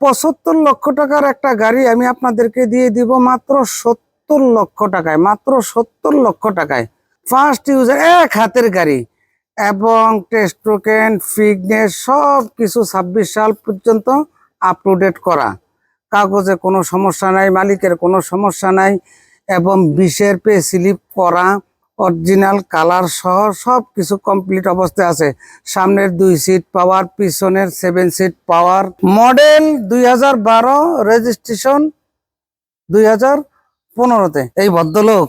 পঁচাত্তর লক্ষ টাকার একটা গাড়ি আমি আপনাদেরকে দিয়ে দিব মাত্র সত্তর লক্ষ টাকায়, মাত্র সত্তর লক্ষ টাকায়। ফার্স্ট ইউজার এক হাতের গাড়ি। এবং টেস্ট টোকেন ফিটনেস সব কিছু ছাব্বিশ সাল পর্যন্ত আপ টু ডেট করা। কাগজে কোনো সমস্যা নাই, মালিকের কোনো সমস্যা নাই। এবং বিশের পে স্লিপ করা। অরিজিনাল কালার সহ সব কিছু কমপ্লিট অবস্থায় আছে। সামনের দুই সিট পাওয়ার পিছনের সেভেন সিট পাওয়ার মডেল দুই হাজার বারো রেজিস্ট্রেশন দুই হাজার পনেরোতে। এই ভদ্রলোক,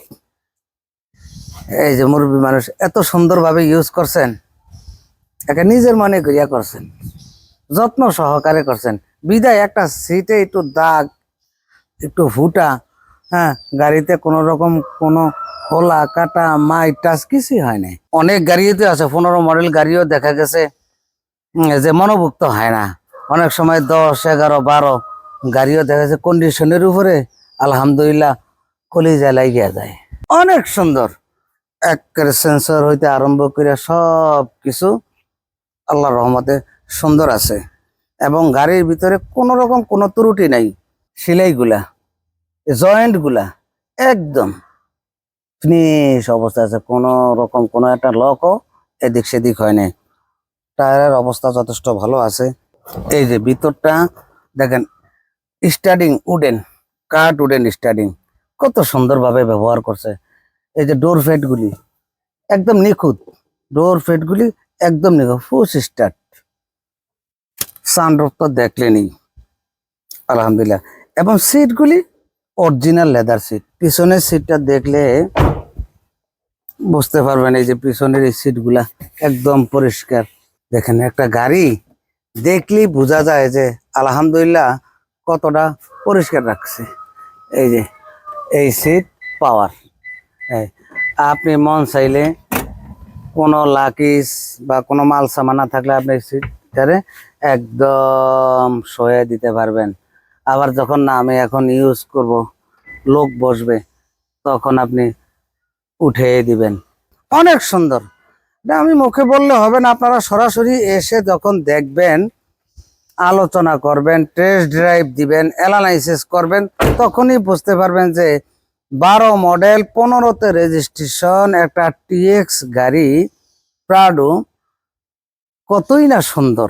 এই যে মুরব্বী মানুষ, এত সুন্দরভাবে ইউজ করছেন। একে নিজের মনে করিয়া করছেন। যত্ন সহকারে করছেন। বিদায়, একটা সিটে একটু দাগ, একটু ফুটা হ্যাঁ গাড়িতে কোনো রকম কোনো খোলা, কাটা, মাই, টাচ কিছুই হয় নাই। অনেক গাড়িতে আছে, পনেরো মডেল গাড়িও দেখা গেছে যে মনোভুক্ত হয় না। অনেক সময় দশ, এগারো, বারো গাড়িও দেখা যাচ্ছে কন্ডিশনের উপরে, আলহামদুলিল্লাহ কলিজা লাগিয়া যায়। অনেক সুন্দর। একের সেন্সর হইতে আরম্ভ করে সব কিছু আল্লাহর রহমতে সুন্দর আছে। এবং গাড়ির ভিতরে কোনো রকম কোনো ত্রুটি নাই। সেলাইগুলা জয়েন্টগুলা একদম। ফিনিশ অবস্থা আছে। কোনো রকম কোনো একটা লকও এদিক সেদিক হয় নাই টায়ারের অবস্থা যথেষ্ট ভালো আছে। এই যে ভিতরটা, দেখেন স্টার্টিং উডেন কাঠ উডেন স্টার্টিং কত সুন্দরভাবে ব্যবহার করছে। এই যে ডোর ফেট গুলি, একদম নিখুঁত। ডোর ফেট গুলি একদম নিখুঁত ফুস স্টার্ট সানরুফ তো দেখলেনি আলহামদুলিল্লাহ। এবং সিটগুলি অরিজিনাল লেদার সিট পিছনের সিটটা দেখলে বুঝতে পারবেন এই যে পিছনের এই সিটগুলা একদম পরিষ্কার। দেখেন একটা গাড়ি, দেখলেই বোঝা যায় যে আলহামদুলিল্লাহ কতটা পরিষ্কার রাখছে। এই যে, এই সিট পাওয়ার। আপনি মন চাইলে কোনো লাকিস বা কোনো মাল সামানা থাকলে আপনি সিটটারে একদম সয়ে দিতে পারবেন। আবার যখন না আমি এখন ইউজ করব, লোক বসবে, তখন আপনি উঠে দিবেন। অনেক সুন্দর। এটা আমি মুখে বললে হবে না, আপনারা সরাসরি এসে যখন দেখবেন, আলোচনা করবেন টেস্ট ড্রাইভ দিবেন অ্যানালাইসিস করবেন, তখনই বুঝতে পারবেন যে বারো মডেল পনেরোতে রেজিস্ট্রেশন একটা টিএক্স গাড়ি প্রাডো কতই না সুন্দর।